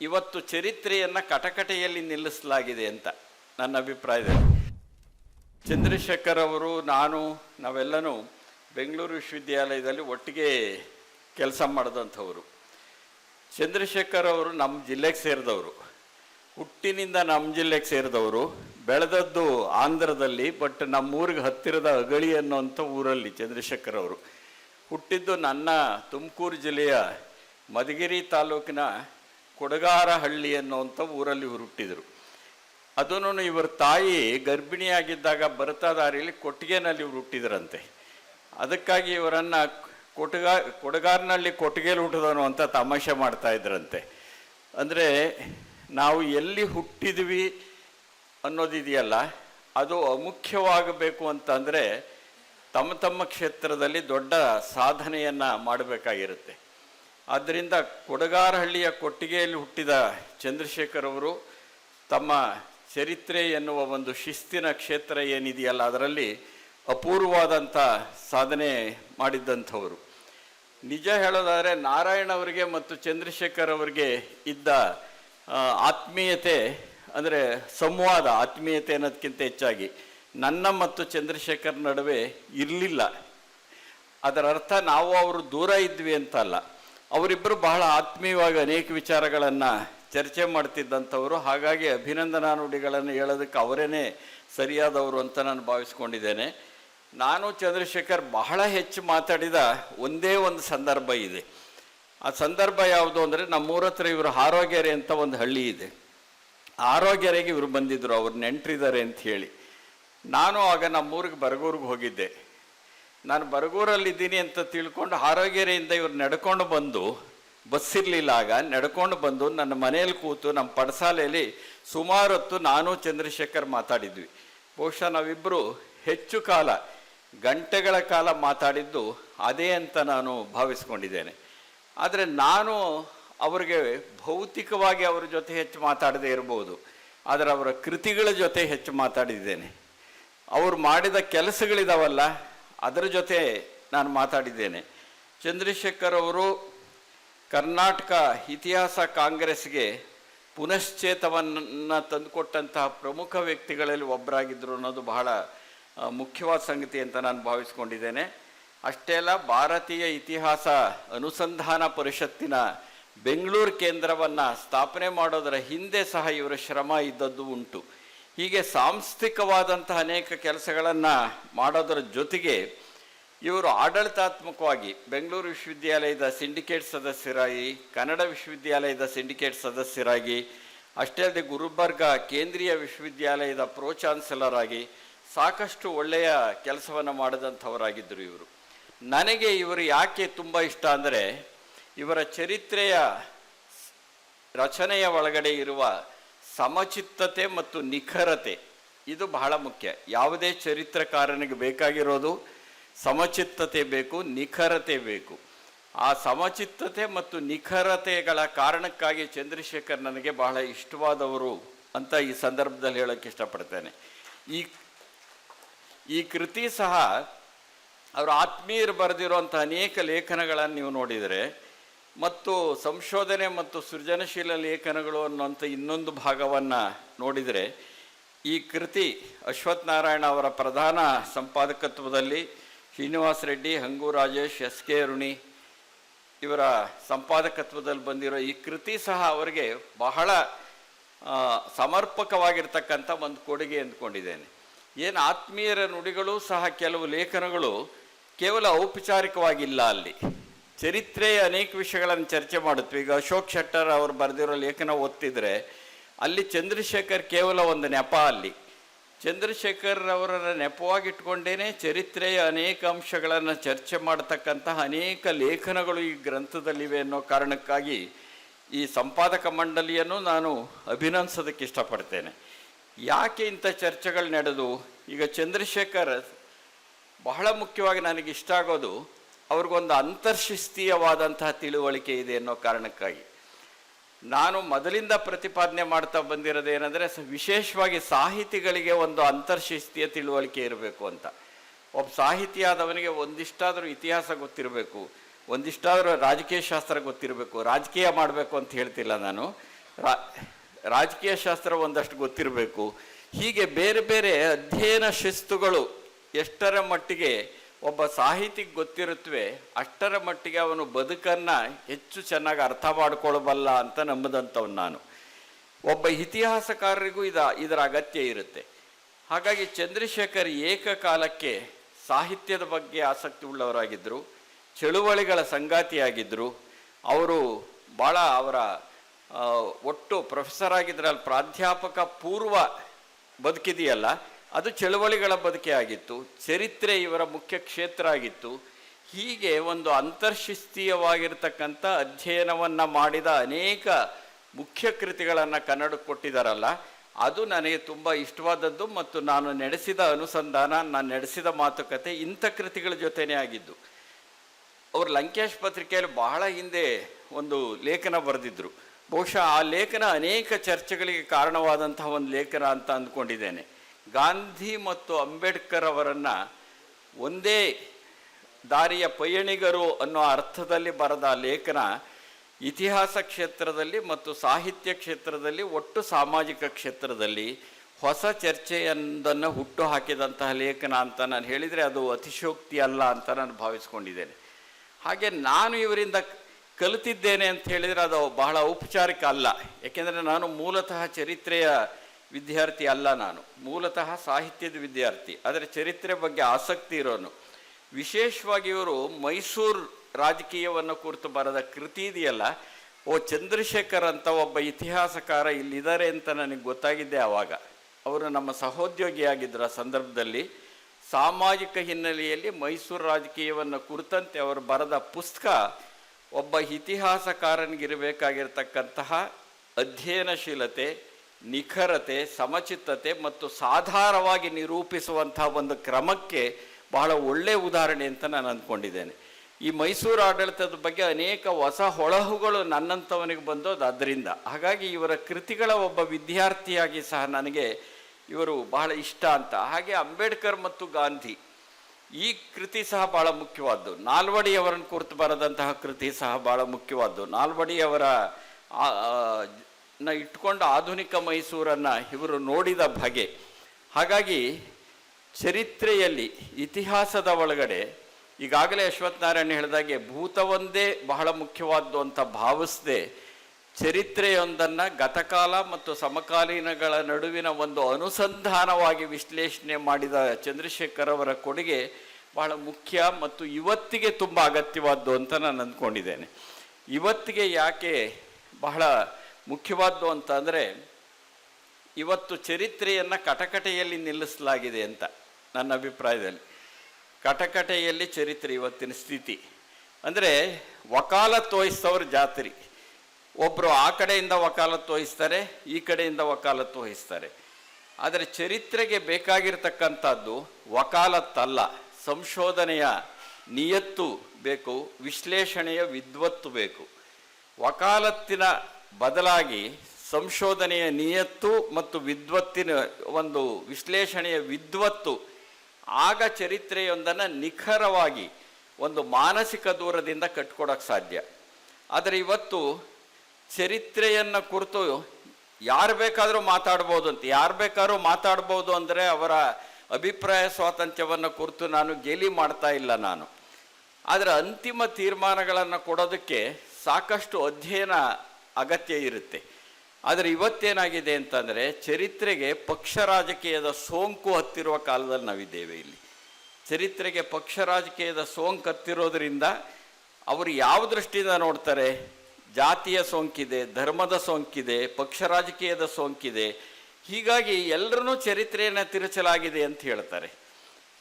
ಇವತ್ತು ಚರಿತ್ರೆಯನ್ನು ಕಟಕಟೆಯಲ್ಲಿ ನಿಲ್ಲಿಸಲಾಗಿದೆ ಅಂತ ನನ್ನ ಅಭಿಪ್ರಾಯದಲ್ಲಿ. ಚಂದ್ರಶೇಖರ್ ಅವರು, ನಾನು, ನಾವೆಲ್ಲನೂ ಬೆಂಗಳೂರು ವಿಶ್ವವಿದ್ಯಾಲಯದಲ್ಲಿ ಒಟ್ಟಿಗೆ ಕೆಲಸ ಮಾಡಿದಂಥವರು. ಚಂದ್ರಶೇಖರ್ ಅವರು ನಮ್ಮ ಜಿಲ್ಲೆಗೆ ಸೇರಿದವರು. ಹುಟ್ಟಿನಿಂದ ನಮ್ಮ ಜಿಲ್ಲೆಗೆ ಸೇರಿದವರು. ಬೆಳೆದದ್ದು ಆಂಧ್ರದಲ್ಲಿ, ಬಟ್ ನಮ್ಮ ಊರಿಗೆ ಹತ್ತಿರದ ಅಗಳಿ ಅನ್ನೋಂಥ ಊರಲ್ಲಿ ಚಂದ್ರಶೇಖರ್ ಅವರು. ಹುಟ್ಟಿದ್ದು ನನ್ನ ತುಮಕೂರು ಜಿಲ್ಲೆಯ ಮಧುಗಿರಿ ತಾಲೂಕಿನ ಕೊಡಗಾರಹಳ್ಳಿ ಅನ್ನುವಂಥ ಊರಲ್ಲಿ ಇವರು ಹುಟ್ಟಿದರು ಅದನ್ನು ಇವರ ತಾಯಿ ಗರ್ಭಿಣಿಯಾಗಿದ್ದಾಗ ಬರ್ತಾ ದಾರಿಯಲ್ಲಿ ಕೊಟ್ಟಿಗೆನಲ್ಲಿ ಇವರು ಹುಟ್ಟಿದ್ರಂತೆ ಅದಕ್ಕಾಗಿ ಇವರನ್ನು ಕೊಟಗ, ಕೊಡಗಾರಿನಲ್ಲಿ ಕೊಟ್ಟಿಗೆಲಿ ಹುಟ್ಟಿದನು ಅಂತ ತಮಾಷೆ ಮಾಡ್ತಾ ಇದ್ರಂತೆ. ಅಂದರೆ ನಾವು ಎಲ್ಲಿ ಹುಟ್ಟಿದ್ವಿ ಅನ್ನೋದಿದೆಯಲ್ಲ, ಅದು ಅಮುಖ್ಯವಾಗಬೇಕು ಅಂತಂದರೆ ತಮ್ಮ ತಮ್ಮ ಕ್ಷೇತ್ರದಲ್ಲಿ ದೊಡ್ಡ ಸಾಧನೆಯನ್ನು ಮಾಡಬೇಕಾಗಿರುತ್ತೆ. ಆದ್ದರಿಂದ ಕೊಡಗಾರಹಳ್ಳಿಯ ಕೊಟ್ಟಿಗೆಯಲ್ಲಿ ಹುಟ್ಟಿದ ಚಂದ್ರಶೇಖರ್ ಅವರು ತಮ್ಮ ಚರಿತ್ರೆ ಎನ್ನುವ ಒಂದು ಶಿಸ್ತಿನ ಕ್ಷೇತ್ರ ಏನಿದೆಯಲ್ಲ, ಅದರಲ್ಲಿ ಅಪೂರ್ವವಾದಂಥ ಸಾಧನೆ ಮಾಡಿದ್ದಂಥವರು. ನಿಜ ಹೇಳೋದಾದರೆ ನಾರಾಯಣ ಅವರಿಗೆ ಮತ್ತು ಚಂದ್ರಶೇಖರ್ ಅವರಿಗೆ ಇದ್ದ ಆತ್ಮೀಯತೆ ಅಂದರೆ ಸಂವಾದ, ಆತ್ಮೀಯತೆ ಅನ್ನೋದಕ್ಕಿಂತ ಹೆಚ್ಚಾಗಿ ನನ್ನ ಮತ್ತು ಚಂದ್ರಶೇಖರ್ ನಡುವೆ ಇರಲಿಲ್ಲ. ಅದರ ಅರ್ಥ ನಾವು ಅವರು ದೂರ ಇದ್ವಿ ಅಂತ ಅಲ್ಲ. ಅವರಿಬ್ಬರು ಬಹಳ ಆತ್ಮೀಯವಾಗಿ ಅನೇಕ ವಿಚಾರಗಳನ್ನು ಚರ್ಚೆ ಮಾಡ್ತಿದ್ದಂಥವರು. ಹಾಗಾಗಿ ಅಭಿನಂದನಾ ನುಡಿಗಳನ್ನು ಹೇಳೋದಕ್ಕೆ ಅವರೇನೆ ಸರಿಯಾದವರು ಅಂತ ನಾನು ಭಾವಿಸ್ಕೊಂಡಿದ್ದೇನೆ. ನಾನು ಚಂದ್ರಶೇಖರ್ ಬಹಳ ಹೆಚ್ಚು ಮಾತಾಡಿದ ಒಂದೇ ಒಂದು ಸಂದರ್ಭ ಇದೆ. ಆ ಸಂದರ್ಭ ಯಾವುದು ಅಂದರೆ ನಮ್ಮೂರ ಹತ್ರ ಇವರು ಆರೋಗ್ಯರೆ ಅಂತ ಒಂದು ಹಳ್ಳಿ ಇದೆ. ಆರೋಗ್ಯರೆಗೆ ಇವರು ಬಂದಿದ್ದರು ಅವ್ರು ನೆಂಟ್ರಿದ್ದಾರೆ ಅಂತ ಹೇಳಿ. ನಾನು ಆಗ ನಮ್ಮೂರಿಗೆ ಬರಗೂರಿಗೆ ಹೋಗಿದ್ದೆ. ನಾನು ಬರಗೂರಲ್ಲಿದ್ದೀನಿ ಅಂತ ತಿಳ್ಕೊಂಡು ಆರೋಗ್ಯರೆಯಿಂದ ಇವ್ರು ನಡ್ಕೊಂಡು ಬಂದು ಬಸ್ ಇರಲಿಲ್ಲ ಆಗ ನಡ್ಕೊಂಡು ಬಂದು ನನ್ನ ಮನೆಯಲ್ಲಿ ಕೂತು ನಮ್ಮ ಪಡಸಾಲೆಯಲ್ಲಿ ಸುಮಾರು ಹೊತ್ತು ನಾನು ಚಂದ್ರಶೇಖರ್ ಮಾತಾಡಿದ್ವಿ. ಬಹುಶಃ ನಾವಿಬ್ಬರು ಹೆಚ್ಚು ಕಾಲ, ಗಂಟೆಗಳ ಕಾಲ ಮಾತಾಡಿದ್ದು ಅದೇ ಅಂತ ನಾನು ಭಾವಿಸ್ಕೊಂಡಿದ್ದೇನೆ. ಆದರೆ ನಾನು ಅವರಿಗೆ ಭೌತಿಕವಾಗಿ ಅವರ ಜೊತೆ ಹೆಚ್ಚು ಮಾತಾಡದೇ ಇರ್ಬೋದು, ಆದರೆ ಅವರ ಕೃತಿಗಳ ಜೊತೆ ಹೆಚ್ಚು ಮಾತಾಡಿದ್ದೇನೆ. ಅವರು ಮಾಡಿದ ಕೆಲಸಗಳಿದಾವಲ್ಲ ಅದರ ಜೊತೆ ನಾನು ಮಾತಾಡಿದ್ದೇನೆ. ಚಂದ್ರಶೇಖರ್ ಅವರು ಕರ್ನಾಟಕ ಇತಿಹಾಸ ಕಾಂಗ್ರೆಸ್ಗೆ ಪುನಶ್ಚೇತವನ್ನು ತಂದುಕೊಟ್ಟಂತಹ ಪ್ರಮುಖ ವ್ಯಕ್ತಿಗಳಲ್ಲಿ ಒಬ್ಬರಾಗಿದ್ದರು ಅನ್ನೋದು ಬಹಳ ಮುಖ್ಯವಾದ ಸಂಗತಿ ಅಂತ ನಾನು ಭಾವಿಸ್ಕೊಂಡಿದ್ದೇನೆ. ಅಷ್ಟೇ ಅಲ್ಲ, ಭಾರತೀಯ ಇತಿಹಾಸ ಅನುಸಂಧಾನ ಪರಿಷತ್ತಿನ ಬೆಂಗಳೂರು ಕೇಂದ್ರವನ್ನು ಸ್ಥಾಪನೆ ಮಾಡೋದರ ಹಿಂದೆ ಸಹ ಇವರ ಶ್ರಮ ಇದ್ದದ್ದು ಉಂಟು. ಹೀಗೆ ಸಾಂಸ್ಥಿಕವಾದಂತಹ ಅನೇಕ ಕೆಲಸಗಳನ್ನು ಮಾಡೋದರ ಜೊತೆಗೆ ಇವರು ಆಡಳಿತಾತ್ಮಕವಾಗಿ ಬೆಂಗಳೂರು ವಿಶ್ವವಿದ್ಯಾಲಯದ ಸಿಂಡಿಕೇಟ್ ಸದಸ್ಯರಾಗಿ, ಕನ್ನಡ ವಿಶ್ವವಿದ್ಯಾಲಯದ ಸಿಂಡಿಕೇಟ್ ಸದಸ್ಯರಾಗಿ, ಅಷ್ಟೇ ಅಲ್ಲದೆ ಗುರುಬರ್ಗ ಕೇಂದ್ರೀಯ ವಿಶ್ವವಿದ್ಯಾಲಯದ ಪ್ರೋ ಚಾನ್ಸಲರ್ ಆಗಿ ಸಾಕಷ್ಟು ಒಳ್ಳೆಯ ಕೆಲಸವನ್ನು ಮಾಡಿದಂಥವರಾಗಿದ್ದರು ಇವರು. ನನಗೆ ಇವರು ಯಾಕೆ ತುಂಬ ಇಷ್ಟ ಅಂದರೆ, ಇವರ ಚರಿತ್ರೆಯ ರಚನೆಯ ಒಳಗಡೆ ಇರುವ ಸಮಚಿತ್ತತೆ ಮತ್ತು ನಿಖರತೆ, ಇದು ಬಹಳ ಮುಖ್ಯ. ಯಾವುದೇ ಚರಿತ್ರಕಾರನಿಗೆ ಬೇಕಾಗಿರೋದು ಸಮಚಿತ್ತತೆ ಬೇಕು, ನಿಖರತೆ ಬೇಕು. ಆ ಸಮಚಿತ್ತತೆ ಮತ್ತು ನಿಖರತೆಗಳ ಕಾರಣಕ್ಕಾಗಿ ಚಂದ್ರಶೇಖರ್ ನನಗೆ ಬಹಳ ಇಷ್ಟವಾದವರು ಅಂತ ಈ ಸಂದರ್ಭದಲ್ಲಿ ಹೇಳೋಕ್ಕೆ ಇಷ್ಟಪಡ್ತೇನೆ. ಈ ಈ ಕೃತಿ ಸಹ, ಅವರ ಆತ್ಮೀಯರು ಬರೆದಿರುವಂಥ ಅನೇಕ ಲೇಖನಗಳನ್ನು ನೀವು ನೋಡಿದರೆ ಮತ್ತು ಸಂಶೋಧನೆ ಮತ್ತು ಸೃಜನಶೀಲ ಲೇಖನಗಳು ಅನ್ನುವಂಥ ಇನ್ನೊಂದು ಭಾಗವನ್ನು ನೋಡಿದರೆ, ಈ ಕೃತಿ ಅಶ್ವಥ್ ನಾರಾಯಣ ಅವರ ಪ್ರಧಾನ ಸಂಪಾದಕತ್ವದಲ್ಲಿ ಶ್ರೀನಿವಾಸ್ ರೆಡ್ಡಿ, ಹಂಗು ರಾಜೇಶ್, ಎಸ್ ಕೆ ಅರುಣಿ ಇವರ ಸಂಪಾದಕತ್ವದಲ್ಲಿ ಬಂದಿರೋ ಈ ಕೃತಿ ಸಹ ಅವರಿಗೆ ಬಹಳ ಸಮರ್ಪಕವಾಗಿರ್ತಕ್ಕಂಥ ಒಂದು ಕೊಡುಗೆ ಅಂದ್ಕೊಂಡಿದ್ದೇನೆ. ಏನು ಆತ್ಮೀಯರ ನುಡಿಗಳು ಸಹ ಕೆಲವು ಲೇಖನಗಳು ಕೇವಲ ಔಪಚಾರಿಕವಾಗಿಲ್ಲ ಅಲ್ಲಿ. ಚರಿತ್ರೆಯ ಅನೇಕ ವಿಷಯಗಳನ್ನು ಚರ್ಚೆ ಮಾಡುತ್ತೆ ಈಗ ಅಶೋಕ್ ಶೆಟ್ಟರ್ ಅವರು ಬರೆದಿರೋ ಲೇಖನ ಓದ್ತಿದ್ರೆ, ಅಲ್ಲಿ ಚಂದ್ರಶೇಖರ್ ಕೇವಲ ಒಂದು ನೆಪ ಅಲ್ಲಿ. ಚಂದ್ರಶೇಖರ್ ಅವರ ನೆಪವಾಗಿಟ್ಕೊಂಡೇನೆ ಚರಿತ್ರೆಯ ಅನೇಕ ಅಂಶಗಳನ್ನು ಚರ್ಚೆ ಮಾಡತಕ್ಕಂತಹ ಅನೇಕ ಲೇಖನಗಳು ಈ ಗ್ರಂಥದಲ್ಲಿವೆ ಅನ್ನೋ ಕಾರಣಕ್ಕಾಗಿ ಈ ಸಂಪಾದಕ ಮಂಡಳಿಯನ್ನು ನಾನು ಅಭಿನಂದಿಸೋದಕ್ಕೆ ಇಷ್ಟಪಡ್ತೇನೆ. ಯಾಕೆ ಇಂಥ ಚರ್ಚೆಗಳು ನಡೆದು, ಈಗ ಚಂದ್ರಶೇಖರ್ ಬಹಳ ಮುಖ್ಯವಾಗಿ ನನಗೆ ಇಷ್ಟ ಆಗೋದು ಅವ್ರಿಗೊಂದು ಅಂತರ್ಶಿಸ್ತೀಯವಾದಂತಹ ತಿಳುವಳಿಕೆ ಇದೆ ಅನ್ನೋ ಕಾರಣಕ್ಕಾಗಿ. ನಾನು ಮೊದಲಿಂದ ಪ್ರತಿಪಾದನೆ ಮಾಡ್ತಾ ಬಂದಿರೋದೇನೆಂದರೆ ವಿಶೇಷವಾಗಿ ಸಾಹಿತಿಗಳಿಗೆ ಒಂದು ಅಂತರ್ಶಿಸ್ತಿಯ ತಿಳುವಳಿಕೆ ಇರಬೇಕು ಅಂತ. ಒಬ್ಬ ಸಾಹಿತಿಯಾದವನಿಗೆ ಒಂದಿಷ್ಟಾದರೂ ಇತಿಹಾಸ ಗೊತ್ತಿರಬೇಕು, ಒಂದಿಷ್ಟಾದರೂ ರಾಜಕೀಯ ಶಾಸ್ತ್ರ ಗೊತ್ತಿರಬೇಕು, ರಾಜಕೀಯ ಮಾಡಬೇಕು ಅಂತ ಹೇಳ್ತಿಲ್ಲ ನಾನು. ರಾಜಕೀಯ ಶಾಸ್ತ್ರ ಒಂದಷ್ಟು ಗೊತ್ತಿರಬೇಕು. ಹೀಗೆ ಬೇರೆ ಬೇರೆ ಅಧ್ಯಯನ ಶಿಸ್ತುಗಳು ಎಷ್ಟರ ಮಟ್ಟಿಗೆ ಒಬ್ಬ ಸಾಹಿತಿಗೆ ಗೊತ್ತಿರುತ್ತವೆ ಅಷ್ಟರ ಮಟ್ಟಿಗೆ ಅವನು ಬದುಕನ್ನು ಹೆಚ್ಚು ಚೆನ್ನಾಗಿ ಅರ್ಥ ಮಾಡಿಕೊಳ್ಳಬಲ್ಲ ಅಂತ ನಂಬದಂಥವ್ನು ನಾನು. ಒಬ್ಬ ಇತಿಹಾಸಕಾರರಿಗೂ ಇದ, ಇದರ ಅಗತ್ಯ ಇರುತ್ತೆ. ಹಾಗಾಗಿ ಚಂದ್ರಶೇಖರ್ ಏಕಕಾಲಕ್ಕೆ ಸಾಹಿತ್ಯದ ಬಗ್ಗೆ ಆಸಕ್ತಿ ಉಳ್ಳವರಾಗಿದ್ದರು ಚಳುವಳಿಗಳ ಸಂಗಾತಿಯಾಗಿದ್ದರು ಅವರು ಭಾಳ ಅವರ ಒಟ್ಟು ಪ್ರೊಫೆಸರ್ ಆಗಿದ್ರಲ್ಲಿ ಪ್ರಾಧ್ಯಾಪಕ ಪೂರ್ವ ಬದುಕಿದೆಯಲ್ಲ ಅದು ಚಳುವಳಿಗಳ ಬದುಕೆ ಆಗಿತ್ತು, ಚರಿತ್ರೆ ಇವರ ಮುಖ್ಯ ಕ್ಷೇತ್ರ ಆಗಿತ್ತು. ಹೀಗೆ ಒಂದು ಅಂತರ್ಶಿಸ್ತೀಯವಾಗಿರ್ತಕ್ಕಂಥ ಅಧ್ಯಯನವನ್ನು ಮಾಡಿದ ಅನೇಕ ಮುಖ್ಯ ಕೃತಿಗಳನ್ನು ಕನ್ನಡಕ್ಕೆ ಕೊಟ್ಟಿದ್ದಾರಲ್ಲ ಅದು ನನಗೆ ತುಂಬ ಇಷ್ಟವಾದದ್ದು ಮತ್ತು ನಾನು ನಡೆಸಿದ ಅನುಸಂಧಾನ, ನಾನು ನಡೆಸಿದ ಮಾತುಕತೆ ಇಂಥ ಕೃತಿಗಳ ಜೊತೆನೇ ಆಗಿದ್ದು. ಅವರು ಲಂಕೇಶ್ ಪತ್ರಿಕೆಯಲ್ಲಿ ಬಹಳ ಹಿಂದೆ ಒಂದು ಲೇಖನ ಬರೆದಿದ್ದರು ಬಹುಶಃ ಆ ಲೇಖನ ಅನೇಕ ಚರ್ಚೆಗಳಿಗೆ ಕಾರಣವಾದಂತಹ ಒಂದು ಲೇಖನ ಅಂತ ಅಂದ್ಕೊಂಡಿದ್ದೇನೆ. ಗಾಂಧಿ ಮತ್ತು ಅಂಬೇಡ್ಕರ್ ಅವರನ್ನು ಒಂದೇ ದಾರಿಯ ಪಯಣಿಗರು ಅನ್ನೋ ಅರ್ಥದಲ್ಲಿ ಬರೆದ ಲೇಖನ ಇತಿಹಾಸ ಕ್ಷೇತ್ರದಲ್ಲಿ ಮತ್ತು ಸಾಹಿತ್ಯ ಕ್ಷೇತ್ರದಲ್ಲಿ ಒಟ್ಟು ಸಾಮಾಜಿಕ ಕ್ಷೇತ್ರದಲ್ಲಿ ಹೊಸ ಚರ್ಚೆಯೊಂದನ್ನು ಹುಟ್ಟು ಹಾಕಿದಂತಹ ಲೇಖನ ಅಂತ ನಾನು ಹೇಳಿದರೆ ಅದು ಅತಿಶೋಕ್ತಿ ಅಲ್ಲ ಅಂತ ನಾನು ಭಾವಿಸ್ಕೊಂಡಿದ್ದೇನೆ. ಹಾಗೆ ನಾನು ಇವರಿಂದ ಕಲಿತಿದ್ದೇನೆ ಅಂತ ಹೇಳಿದರೆ ಅದು ಬಹಳ ಔಪಚಾರಿಕ ಅಲ್ಲ. ಯಾಕೆಂದರೆ ನಾನು ಮೂಲತಃ ಚರಿತ್ರೆಯ ವಿದ್ಯಾರ್ಥಿ ಅಲ್ಲ ನಾನು. ಮೂಲತಃ ಸಾಹಿತ್ಯದ ವಿದ್ಯಾರ್ಥಿ. ಆದರೆ ಚರಿತ್ರೆ ಬಗ್ಗೆ ಆಸಕ್ತಿ ಇರೋನು. ವಿಶೇಷವಾಗಿ ಇವರು ಮೈಸೂರು ರಾಜಕೀಯವನ್ನು ಕುರಿತು ಬರೆದ ಕೃತಿ ಇದೆಯಲ್ಲ, ಓ ಚಂದ್ರಶೇಖರ್ ಅಂತ ಒಬ್ಬ ಇತಿಹಾಸಕಾರ ಇಲ್ಲಿದ್ದಾರೆ ಅಂತ ನನಗೆ ಗೊತ್ತಾಗಿದ್ದೆ ಆವಾಗ. ಅವರು ನಮ್ಮ ಸಹೋದ್ಯೋಗಿಯಾಗಿದ್ದರ ಸಂದರ್ಭದಲ್ಲಿ ಸಾಮಾಜಿಕ ಹಿನ್ನೆಲೆಯಲ್ಲಿ ಮೈಸೂರು ರಾಜಕೀಯವನ್ನು ಕುರಿತಂತೆ ಅವರು ಬರೆದ ಪುಸ್ತಕ ಒಬ್ಬ ಇತಿಹಾಸಕಾರನಿಗಿರಬೇಕಾಗಿರ್ತಕ್ಕಂತಹ ಅಧ್ಯಯನಶೀಲತೆ ನಿಖರತೆ, ಸಮಚಿತ್ತತೆ ಮತ್ತು ಸಾಧಾರವಾಗಿ ನಿರೂಪಿಸುವಂಥ ಒಂದು ಕ್ರಮಕ್ಕೆ ಬಹಳ ಒಳ್ಳೆಯ ಉದಾಹರಣೆ ಅಂತ ನಾನು ಅಂದ್ಕೊಂಡಿದ್ದೇನೆ. ಈ ಮೈಸೂರು ಆಡಳಿತದ ಬಗ್ಗೆ ಅನೇಕ ಹೊಸ ಹೊಳಹುಗಳು ನನ್ನಂಥವನಿಗೆ ಬಂದೋದು ಅದರಿಂದ. ಹಾಗಾಗಿ ಇವರ ಕೃತಿಗಳ ಒಬ್ಬ ವಿದ್ಯಾರ್ಥಿಯಾಗಿ ಸಹ ನನಗೆ ಇವರು ಬಹಳ ಇಷ್ಟ ಅಂತ. ಹಾಗೆ ಅಂಬೇಡ್ಕರ್ ಮತ್ತು ಗಾಂಧಿ, ಈ ಕೃತಿ ಸಹ ಬಹಳ ಮುಖ್ಯವಾದ್ದು. ನಾಲ್ವಡಿಯವರನ್ನು ಕುರಿತು ಬರೆದಂತಹ ಕೃತಿ ಸಹ ಬಹಳ ಮುಖ್ಯವಾದ್ದು. ನಾಲ್ವಡಿಯವರ ನ ಇಟ್ಕೊಂಡು ಆಧುನಿಕ ಮೈಸೂರನ್ನು ಇವರು ನೋಡಿದ ಬಗೆ. ಹಾಗಾಗಿ ಚರಿತ್ರೆಯಲ್ಲಿ, ಇತಿಹಾಸದ ಒಳಗಡೆ ಈಗಾಗಲೇ ಅಶ್ವಥ್ ನಾರಾಯಣ ಹೇಳಿದಾಗೆ ಭೂತವೊಂದೇ ಬಹಳ ಮುಖ್ಯವಾದ್ದು ಅಂತ ಭಾವಿಸದೆ ಚರಿತ್ರೆಯೊಂದನ್ನು ಗತಕಾಲ ಮತ್ತು ಸಮಕಾಲೀನಗಳ ನಡುವಿನ ಒಂದು ಅನುಸಂಧಾನವಾಗಿ ವಿಶ್ಲೇಷಣೆ ಮಾಡಿದ ಚಂದ್ರಶೇಖರ್ ಅವರ ಕೊಡುಗೆ ಬಹಳ ಮುಖ್ಯ ಮತ್ತು ಇವತ್ತಿಗೆ ತುಂಬ ಅಗತ್ಯವಾದ್ದು ಅಂತ ನಾನು ಅಂದ್ಕೊಂಡಿದ್ದೇನೆ. ಇವತ್ತಿಗೆ ಯಾಕೆ ಬಹಳ ಮುಖ್ಯವಾದ್ದು ಅಂತ ಅಂದರೆ ಇವತ್ತು ಚರಿತ್ರೆಯನ್ನು ಕಟಕಟೆಯಲ್ಲಿ ನಿಲ್ಲಿಸಲಾಗಿದೆ ಅಂತ ನನ್ನ ಅಭಿಪ್ರಾಯದಲ್ಲಿ. ಕಟಕಟೆಯಲ್ಲಿ ಚರಿತ್ರೆ ಇವತ್ತಿನ ಸ್ಥಿತಿ. ಅಂದರೆ ವಕಾಲತ್ತು ವಹಿಸ್ತವ್ರ ಜಾತ್ರೆ. ಒಬ್ಬರು ಆ ಕಡೆಯಿಂದ ವಕಾಲತ್ತು ವಹಿಸ್ತಾರೆ ಈ ಕಡೆಯಿಂದ ವಕಾಲತ್ತು ವಹಿಸ್ತಾರೆ ಆದರೆ ಚರಿತ್ರೆಗೆ ಬೇಕಾಗಿರ್ತಕ್ಕಂಥದ್ದು ವಕಾಲತ್ತಲ್ಲ, ಸಂಶೋಧನೆಯ ನಿಯತ್ತು ಬೇಕು, ವಿಶ್ಲೇಷಣೆಯ ವಿದ್ವತ್ತು ಬೇಕು. ವಕಾಲತ್ತಿನ ಬದಲಾಗಿ ಸಂಶೋಧನೆಯ ನಿಯತ್ತು ಮತ್ತು ವಿದ್ವತ್ತಿನ ಒಂದು ವಿಶ್ಲೇಷಣೆಯ ವಿದ್ವತ್ತು, ಆಗ ಚರಿತ್ರೆಯೊಂದನ್ನು ನಿಖರವಾಗಿ ಒಂದು ಮಾನಸಿಕ ದೂರದಿಂದ ಕಟ್ಕೊಡೋಕ್ಕೆ ಸಾಧ್ಯ. ಆದರೆ ಇವತ್ತು ಚರಿತ್ರೆಯನ್ನು ಕುರಿತು ಯಾರು ಬೇಕಾದರೂ ಮಾತಾಡ್ಬೋದು ಅಂತ, ಯಾರು ಬೇಕಾದ್ರೂ ಮಾತಾಡ್ಬೋದು ಅಂದರೆ ಅವರ ಅಭಿಪ್ರಾಯ ಸ್ವಾತಂತ್ರ್ಯವನ್ನು ಕುರಿತು ನಾನು ಗೇಲಿ ಮಾಡ್ತಾ ಇಲ್ಲ ನಾನು. ಆದರೆ ಅಂತಿಮ ತೀರ್ಮಾನಗಳನ್ನು ಕೊಡೋದಕ್ಕೆ ಸಾಕಷ್ಟು ಅಧ್ಯಯನ ಅಗತ್ಯ ಇರುತ್ತೆ. ಆದರೆ ಇವತ್ತೇನಾಗಿದೆ ಅಂತಂದರೆ ಚರಿತ್ರೆಗೆ ಪಕ್ಷ ರಾಜಕೀಯದ ಸೋಂಕು ಹತ್ತಿರುವ ಕಾಲದಲ್ಲಿ ನಾವಿದ್ದೇವೆ ಇಲ್ಲಿ. ಚರಿತ್ರೆಗೆ ಪಕ್ಷ ರಾಜಕೀಯದ ಸೋಂಕು ಹತ್ತಿರೋದ್ರಿಂದ ಅವರು ಯಾವ ದೃಷ್ಟಿಯಿಂದ ನೋಡ್ತಾರೆ? ಜಾತಿಯ ಸೋಂಕಿದೆ, ಧರ್ಮದ ಸೋಂಕಿದೆ ಪಕ್ಷ ರಾಜಕೀಯದ ಸೋಂಕಿದೆ. ಹೀಗಾಗಿ ಎಲ್ಲರನ್ನೂ ಚರಿತ್ರೆಯನ್ನು ತಿರುಚಲಾಗಿದೆ ಅಂತ ಹೇಳ್ತಾರೆ.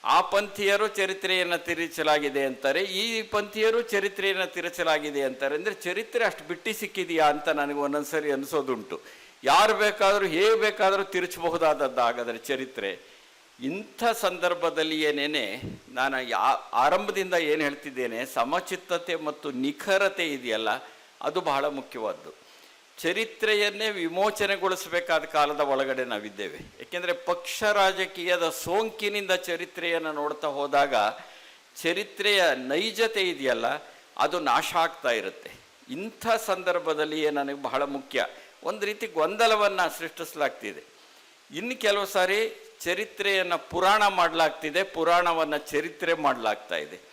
ಆ ಪಂಥೀಯರು ಚರಿತ್ರೆಯನ್ನು ತಿರುಚಲಾಗಿದೆ ಅಂತಾರೆ, ಈ ಪಂಥೀಯರು ಚರಿತ್ರೆಯನ್ನು ತಿರುಚಲಾಗಿದೆ ಅಂತಾರೆ ಅಂದರೆ, ಚರಿತ್ರೆ ಅಷ್ಟು ಬಿಟ್ಟು ಸಿಕ್ಕಿದೆಯಾ? ಅಂತ ನನಗೆ ಒಂದೊಂದ್ಸರಿ ಅನಿಸೋದುಂಟು. ಯಾರು ಬೇಕಾದರೂ, ಹೇಗೆ ಬೇಕಾದರೂ ತಿರುಚಬಹುದಾದದ್ದು ಹಾಗಾದರೆ ಚರಿತ್ರೆ. ಇಂಥ ಸಂದರ್ಭದಲ್ಲಿ ಏನೇನೆ ನಾನು ಯಾ, ಆರಂಭದಿಂದ ಏನು ಹೇಳ್ತಿದ್ದೇನೆ, ಸಮಚಿತ್ತತೆ ಮತ್ತು ನಿಖರತೆ ಇದೆಯಲ್ಲ, ಅದು ಬಹಳ ಮುಖ್ಯವಾದ್ದು. ಚರಿತ್ರೆಯನ್ನೇ ವಿಮೋಚನೆಗೊಳಿಸಬೇಕಾದ ಕಾಲದ ಒಳಗಡೆ ನಾವಿದ್ದೇವೆ. ಏಕೆಂದರೆ ಪಕ್ಷ ರಾಜಕೀಯದ ಸೋಂಕಿನಿಂದ ಚರಿತ್ರೆಯನ್ನು ನೋಡ್ತಾ ಹೋದಾಗ ಚರಿತ್ರೆಯ ನೈಜತೆ ಇದೆಯಲ್ಲ, ಅದು ನಾಶ ಆಗ್ತಾ ಇರುತ್ತೆ. ಇಂಥ ಸಂದರ್ಭದಲ್ಲಿಯೇ ನನಗೆ ಬಹಳ ಮುಖ್ಯ. ಒಂದು ರೀತಿ ಗೊಂದಲವನ್ನು ಸೃಷ್ಟಿಸಲಾಗ್ತಿದೆ. ಇನ್ನು ಕೆಲವು ಸಾರಿ ಚರಿತ್ರೆಯನ್ನು ಪುರಾಣ ಮಾಡಲಾಗ್ತಿದೆ, ಪುರಾಣವನ್ನು ಚರಿತ್ರೆ ಮಾಡಲಾಗ್ತಾ ಇದೆ.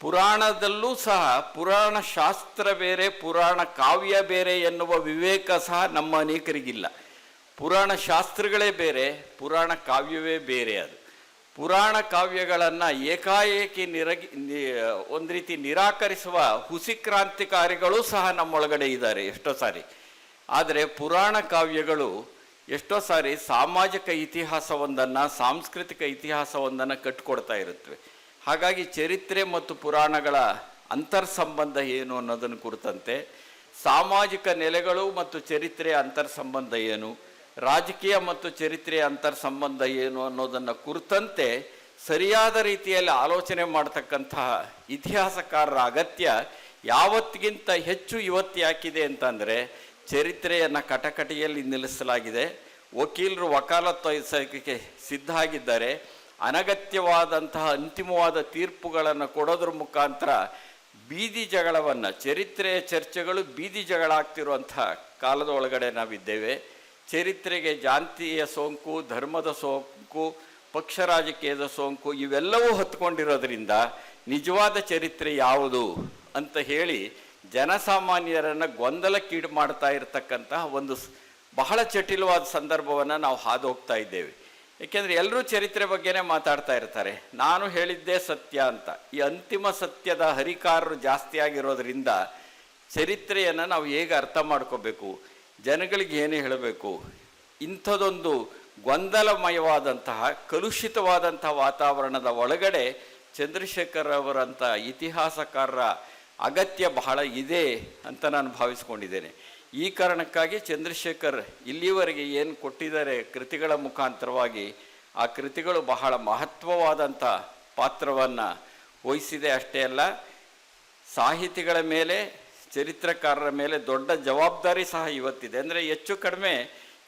ಪುರಾಣದಲ್ಲೂ ಸಹ ಪುರಾಣ ಶಾಸ್ತ್ರ ಬೇರೆ, ಪುರಾಣ ಕಾವ್ಯ ಬೇರೆ ಎನ್ನುವ ವಿವೇಕ ಸಹ ನಮ್ಮ ಅನೇಕರಿಗಿಲ್ಲ. ಪುರಾಣ ಶಾಸ್ತ್ರಗಳೇ ಬೇರೆ, ಪುರಾಣ ಕಾವ್ಯವೇ ಬೇರೆ ಅದು. ಪುರಾಣ ಕಾವ್ಯಗಳನ್ನು ಏಕಾಏಕಿ ನಿರಗಿ ಒಂದು ರೀತಿ ನಿರಾಕರಿಸುವ ಹುಸಿ ಕ್ರಾಂತಿಕಾರಿಗಳು ಸಹ ನಮ್ಮೊಳಗಡೆ ಇದ್ದಾರೆ ಎಷ್ಟೋ ಸಾರಿ. ಆದರೆ ಪುರಾಣ ಕಾವ್ಯಗಳು ಎಷ್ಟೋ ಸಾರಿ ಸಾಮಾಜಿಕ ಇತಿಹಾಸವೊಂದನ್ನು, ಸಾಂಸ್ಕೃತಿಕ ಇತಿಹಾಸವೊಂದನ್ನು ಕಟ್ಟಿಕೊಡ್ತಾ ಇರುತ್ತವೆ. ಹಾಗಾಗಿ ಚರಿತ್ರೆ ಮತ್ತು ಪುರಾಣಗಳ ಅಂತರ್ಸಂಬಂಧ ಏನು ಅನ್ನೋದನ್ನು ಕುರಿತಂತೆ ಸಾಮಾಜಿಕ ನೆಲೆಗಳು ಮತ್ತು ಚರಿತ್ರೆಯ ಅಂತರ್ಸಂಬಂಧ ಏನು, ರಾಜಕೀಯ ಮತ್ತು ಚರಿತ್ರೆಯ ಅಂತರ್ಸಂಬಂಧ ಏನು ಅನ್ನೋದನ್ನು ಕುರಿತಂತೆ ಸರಿಯಾದ ರೀತಿಯಲ್ಲಿ ಆಲೋಚನೆ ಮಾಡತಕ್ಕಂತಹ ಇತಿಹಾಸಕಾರರ ಅಗತ್ಯ ಯಾವತ್ತಿಗಿಂತ ಹೆಚ್ಚು ಇವತ್ತು ಯಾಕಿದೆ ಅಂತಂದರೆ ಚರಿತ್ರೆಯನ್ನು ಕಟಕಟಿಯಲ್ಲಿ ನಿಲ್ಲಿಸಲಾಗಿದೆ. ವಕೀಲರು ವಕಾಲತ್ತು ಸಿದ್ಧ ಆಗಿದ್ದಾರೆ. ಅನಗತ್ಯವಾದಂತಹ ಅಂತಿಮವಾದ ತೀರ್ಪುಗಳನ್ನು ಕೊಡೋದ್ರ ಮುಖಾಂತರ ಬೀದಿ ಜಗಳವನ್ನು, ಚರಿತ್ರೆಯ ಚರ್ಚೆಗಳು ಬೀದಿ ಜಗಳ ಆಗ್ತಿರುವಂಥ ಕಾಲದ ಒಳಗಡೆ ನಾವಿದ್ದೇವೆ. ಚರಿತ್ರೆಗೆ ಜಾತಿಯ ಸೋಂಕು, ಧರ್ಮದ ಸೋಂಕು, ಪಕ್ಷ ರಾಜಕೀಯದ ಸೋಂಕು ಇವೆಲ್ಲವೂ ಹೊತ್ಕೊಂಡಿರೋದ್ರಿಂದ ನಿಜವಾದ ಚರಿತ್ರೆ ಯಾವುದು ಅಂತ ಹೇಳಿ ಜನಸಾಮಾನ್ಯರನ್ನು ಗೊಂದಲಕ್ಕೀಡು ಮಾಡ್ತಾ ಇರತಕ್ಕಂತಹ ಒಂದು ಬಹಳ ಜಟಿಲವಾದ ಸಂದರ್ಭವನ್ನು ನಾವು ಹಾದು ಹೋಗ್ತಾ ಇದ್ದೇವೆ. ಏಕೆಂದರೆ ಎಲ್ಲರೂ ಚರಿತ್ರೆ ಬಗ್ಗೆನೇ ಮಾತಾಡ್ತಾ ಇರ್ತಾರೆ. ನಾನು ಹೇಳಿದ್ದೇ ಸತ್ಯ ಅಂತ. ಈ ಅಂತಿಮ ಸತ್ಯದ ಹರಿಕಾರರು ಜಾಸ್ತಿ ಆಗಿರೋದ್ರಿಂದ ಚರಿತ್ರೆಯನ್ನು ನಾವು ಹೇಗೆ ಅರ್ಥ ಮಾಡ್ಕೋಬೇಕು, ಜನಗಳಿಗೆ ಏನು ಹೇಳಬೇಕು, ಇಂಥದೊಂದು ಗೊಂದಲಮಯವಾದಂತಹ ಕಲುಷಿತವಾದಂತಹ ವಾತಾವರಣದ ಒಳಗಡೆ ಚಂದ್ರಶೇಖರ್ ಅವರಂಥ ಇತಿಹಾಸಕಾರರ ಅಗತ್ಯ ಬಹಳ ಇದೆ ಅಂತ ನಾನು ಭಾವಿಸ್ಕೊಂಡಿದ್ದೇನೆ. ಈ ಕಾರಣಕ್ಕಾಗಿ ಚಂದ್ರಶೇಖರ್ ಇಲ್ಲಿವರೆಗೆ ಏನು ಕೊಟ್ಟಿದ್ದಾರೆ ಕೃತಿಗಳ ಮುಖಾಂತರವಾಗಿ, ಆ ಕೃತಿಗಳು ಬಹಳ ಮಹತ್ವವಾದಂಥ ಪಾತ್ರವನ್ನು ವಹಿಸಿದೆ ಅಷ್ಟೇ ಅಲ್ಲ, ಸಾಹಿತಿಗಳ ಮೇಲೆ, ಚರಿತ್ರಕಾರರ ಮೇಲೆ ದೊಡ್ಡ ಜವಾಬ್ದಾರಿ ಸಹ ಇವತ್ತಿದೆ. ಅಂದರೆ ಹೆಚ್ಚು ಕಡಿಮೆ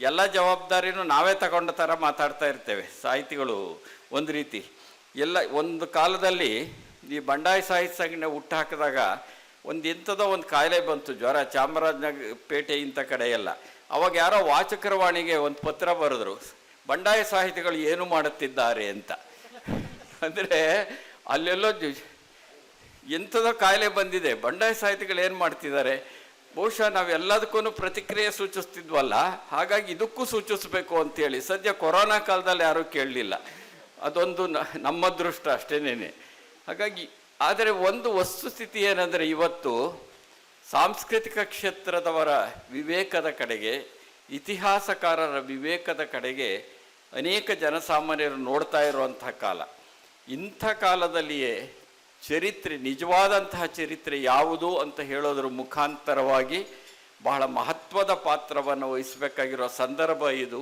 ಎಲ್ಲ ಜವಾಬ್ದಾರಿನೂ ನಾವೇ ತಗೊಂಡ ಥರ ಮಾತಾಡ್ತಾ ಇರ್ತೇವೆ ಸಾಹಿತಿಗಳು ಒಂದು ರೀತಿ. ಎಲ್ಲ ಒಂದು ಕಾಲದಲ್ಲಿ ಈ ಬಂಡಾಯ ಸಾಹಿತ್ಯ ಸಂಘಟನೆ ಹುಟ್ಟಾಕಿದಾಗ ಒಂದು ಎಂಥದೋ ಒಂದು ಕಾಯಿಲೆ ಬಂತು, ಜ್ವರ ಚಾಮರಾಜನಗರ ಪೇಟೆ ಇಂಥ ಕಡೆ ಎಲ್ಲ ಅವಾಗ ಯಾರೋ ವಾಚಕರವಾಣಿಗೆ ಒಂದು ಪತ್ರ ಬರೆದ್ರು, ಬಂಡಾಯ ಸಾಹಿತಿಗಳು ಏನು ಮಾಡುತ್ತಿದ್ದಾರೆ ಅಂತ. ಅಂದರೆ ಅಲ್ಲೆಲ್ಲೋ ಎಂಥದೋ ಕಾಯಿಲೆ ಬಂದಿದೆ, ಬಂಡಾಯ ಸಾಹಿತಿಗಳು ಏನು ಮಾಡ್ತಿದ್ದಾರೆ? ಬಹುಶಃ ನಾವೆಲ್ಲದಕ್ಕೂ ಪ್ರತಿಕ್ರಿಯೆ ಸೂಚಿಸ್ತಿದ್ವಲ್ಲ, ಹಾಗಾಗಿ ಇದಕ್ಕೂ ಸೂಚಿಸಬೇಕು ಅಂತೇಳಿ. ಸದ್ಯ ಕೊರೋನಾ ಕಾಲದಲ್ಲಿ ಯಾರೂ ಕೇಳಲಿಲ್ಲ. ಅದೊಂದು ನಮ್ಮ ಅದೃಷ್ಟ ಅಷ್ಟೇನೇ ಹಾಗಾಗಿ ಆದರೆ ಒಂದು ವಸ್ತುಸ್ಥಿತಿ ಏನಂದರೆ ಇವತ್ತು ಸಾಂಸ್ಕೃತಿಕ ಕ್ಷೇತ್ರದವರ ವಿವೇಕದ ಕಡೆಗೆ, ಇತಿಹಾಸಕಾರರ ವಿವೇಕದ ಕಡೆಗೆ ಅನೇಕ ಜನಸಾಮಾನ್ಯರು ನೋಡ್ತಾ ಇರುವಂಥ ಕಾಲ. ಇಂಥ ಕಾಲದಲ್ಲಿಯೇ ಚರಿತ್ರೆ, ನಿಜವಾದಂತಹ ಚರಿತ್ರೆ ಯಾವುದು ಅಂತ ಹೇಳೋದ್ರ ಮುಖಾಂತರವಾಗಿ ಬಹಳ ಮಹತ್ವದ ಪಾತ್ರವನ್ನು ವಹಿಸಬೇಕಾಗಿರೋ ಸಂದರ್ಭ ಇದು.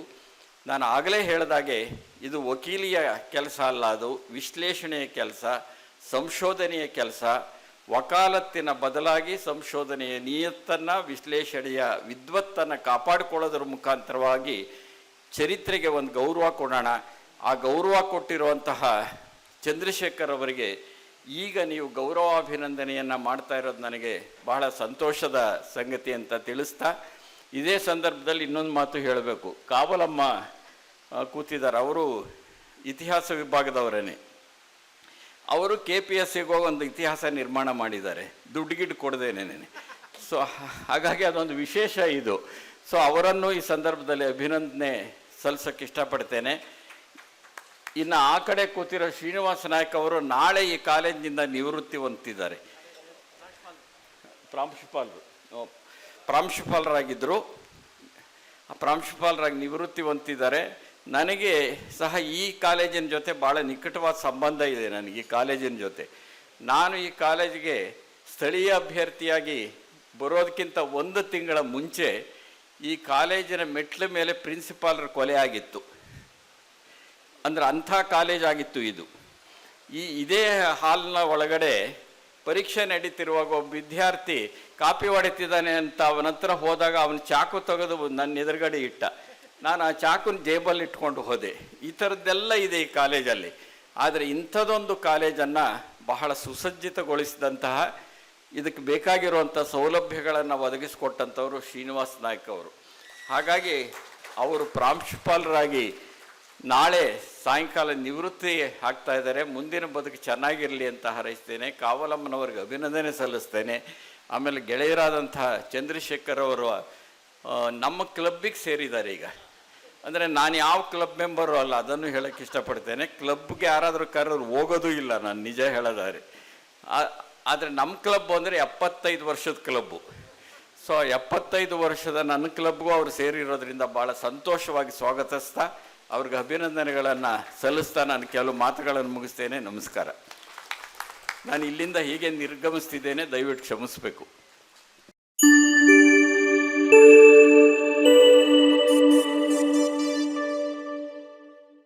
ನಾನು ಆಗಲೇ ಹೇಳಿದಾಗೆ, ಇದು ವಕೀಲಿಯ ಕೆಲಸ ಅಲ್ಲ ಅದು, ವಿಶ್ಲೇಷಣೆಯ ಕೆಲಸ. ಸಂಶೋಧನೆಯ ಕೆಲಸ, ವಕಾಲತ್ತಿನ ಬದಲಾಗಿ ಸಂಶೋಧನೆಯ ನಿಯತ್ತನ್ನು, ವಿಶ್ಲೇಷಣೆಯ ವಿದ್ವತ್ತನ್ನು ಕಾಪಾಡಿಕೊಳ್ಳೋದ್ರ ಮುಖಾಂತರವಾಗಿ ಚರಿತ್ರೆಗೆ ಒಂದು ಗೌರವ ಕೊಡೋಣ. ಆ ಗೌರವ ಕೊಟ್ಟಿರುವಂತಹ ಚಂದ್ರಶೇಖರ್ ಅವರಿಗೆ ಈಗ ನೀವು ಗೌರವಾಭಿನಂದನೆಯನ್ನು ಮಾಡ್ತಾ ಇರೋದು ನನಗೆ ಬಹಳ ಸಂತೋಷದ ಸಂಗತಿ ಅಂತ ತಿಳಿಸ್ತಾ, ಇದೇ ಸಂದರ್ಭದಲ್ಲಿ ಇನ್ನೊಂದು ಮಾತು ಹೇಳಬೇಕು. ಕಾವಲಮ್ಮ ಕೂತಿದ್ದಾರೆ. ಅವರು ಇತಿಹಾಸ ವಿಭಾಗದವರೇನೆ. ಅವರು ಕೆ ಪಿ ಎಸ್ ಸಿಗೆ ಒಂದು ಇತಿಹಾಸ ನಿರ್ಮಾಣ ಮಾಡಿದ್ದಾರೆ. ದುಡ್ಡು ಗಿಡ್ಡು ಕೊಡದೇನೆ ಸೊ ಹಾಗಾಗಿ ಅದೊಂದು ವಿಶೇಷ ಇದು. ಸೊ ಅವರನ್ನು ಈ ಸಂದರ್ಭದಲ್ಲಿ ಅಭಿನಂದನೆ ಸಲ್ಲಿಸೋಕ್ಕೆ ಇಷ್ಟಪಡ್ತೇನೆ. ಇನ್ನು ಆ ಕಡೆ ಕೂತಿರೋ ಶ್ರೀನಿವಾಸ ನಾಯಕ್ ಅವರು ನಾಳೆ ಈ ಕಾಲೇಜಿನಿಂದ ನಿವೃತ್ತಿ ಹೊಂದಿದ್ದಾರೆ ಪ್ರಾಂಶುಪಾಲರು ಪ್ರಾಂಶುಪಾಲರಾಗಿದ್ದರು ಪ್ರಾಂಶುಪಾಲರಾಗಿ ನಿವೃತ್ತಿ ಹೊಂದಿದ್ದಾರೆ ನನಗೆ ಸಹ ಈ ಕಾಲೇಜಿನ ಜೊತೆ ಭಾಳ ನಿಕಟವಾದ ಸಂಬಂಧ ಇದೆ ನನಗೆ ಈ ಕಾಲೇಜಿನ ಜೊತೆ. ನಾನು ಈ ಕಾಲೇಜಿಗೆ ಸ್ಥಳೀಯ ಅಭ್ಯರ್ಥಿಯಾಗಿ ಬರೋದಕ್ಕಿಂತ ಒಂದು ತಿಂಗಳ ಮುಂಚೆ ಈ ಕಾಲೇಜಿನ ಮೆಟ್ಲ ಮೇಲೆ ಪ್ರಿನ್ಸಿಪಾಲರ ಕೊಲೆ ಆಗಿತ್ತು. ಅಂದ್ರೆ ಅಂಥ ಕಾಲೇಜ್ ಆಗಿತ್ತು ಇದು. ಈ ಇದೇ ಹಾಲ್ನ ಒಳಗಡೆ ಪರೀಕ್ಷೆ ನಡೀತಿರುವಾಗ ಒಬ್ಬ ವಿದ್ಯಾರ್ಥಿ ಕಾಪಿ ಹೊಡೆತಿದ್ದಾನೆ ಅಂತ ಅವನ ಹತ್ರ ಹೋದಾಗ ಅವನ ಚಾಕು ತೆಗೆದು ನನ್ನ ಎದುರುಗಡೆ ಇಟ್ಟ. ನಾನು ಆ ಚಾಕುನ ಜೇಬಲ್ಲಿ ಇಟ್ಕೊಂಡು ಹೋದೆ. ಈ ಥರದ್ದೆಲ್ಲ ಇದೆ ಈ ಕಾಲೇಜಲ್ಲಿ. ಆದರೆ ಇಂಥದ್ದೊಂದು ಕಾಲೇಜನ್ನು ಬಹಳ ಸುಸಜ್ಜಿತಗೊಳಿಸಿದಂತಹ, ಇದಕ್ಕೆ ಬೇಕಾಗಿರುವಂಥ ಸೌಲಭ್ಯಗಳನ್ನು ಒದಗಿಸಿಕೊಟ್ಟಂಥವರು ಶ್ರೀನಿವಾಸ್ ನಾಯ್ಕ್ ಅವರು. ಹಾಗಾಗಿ ಅವರು ಪ್ರಾಂಶುಪಾಲರಾಗಿ ನಾಳೆ ಸಾಯಂಕಾಲ ನಿವೃತ್ತಿ ಆಗ್ತಾ ಇದ್ದಾರೆ. ಮುಂದಿನ ಬದುಕು ಚೆನ್ನಾಗಿರಲಿ ಅಂತ ಹಾರೈಸ್ತೇನೆ. ಕಾವಲಮ್ಮನವ್ರಿಗೆ ಅಭಿನಂದನೆ ಸಲ್ಲಿಸ್ತೇನೆ. ಆಮೇಲೆ ಗೆಳೆಯರಾದಂತಹ ಚಂದ್ರಶೇಖರ್ ಅವರು ನಮ್ಮ ಕ್ಲಬ್ಬಿಗೆ ಸೇರಿದ್ದಾರೆ ಈಗ. ಅಂದರೆ ನಾನು ಯಾವ ಕ್ಲಬ್ ಮೆಂಬರು ಅಲ್ಲ, ಅದನ್ನು ಹೇಳಕ್ಕೆ ಇಷ್ಟಪಡ್ತೇನೆ. ಕ್ಲಬ್ಗೆ ಯಾರಾದರೂ ಕರೆದ್ರು ಹೋಗೋದೂ ಇಲ್ಲ, ನಾನು ನಿಜ ಹೇಳೋದಾದ್ರೆ ಆದರೆ ನಮ್ಮ ಕ್ಲಬ್ ಅಂದರೆ ಎಪ್ಪತ್ತೈದು ವರ್ಷದ ಕ್ಲಬ್ಬು ಸೊ ಎಪ್ಪತ್ತೈದು ವರ್ಷದ ನನ್ನ ಕ್ಲಬ್ಗೂ ಅವರು ಸೇರಿರೋದ್ರಿಂದ ಭಾಳ ಸಂತೋಷವಾಗಿ ಸ್ವಾಗತಿಸ್ತಾ, ಅವ್ರಿಗೆ ಅಭಿನಂದನೆಗಳನ್ನು ಸಲ್ಲಿಸ್ತಾ ನಾನು ಕೆಲವು ಮಾತುಗಳನ್ನು ಮುಗಿಸ್ತೇನೆ. ನಮಸ್ಕಾರ. ನಾನು ಇಲ್ಲಿಂದ ಹೀಗೆ ನಿರ್ಗಮಿಸ್ತಿದ್ದೇನೆ. ದಯವಿಟ್ಟು ಕ್ಷಮಿಸಬೇಕು.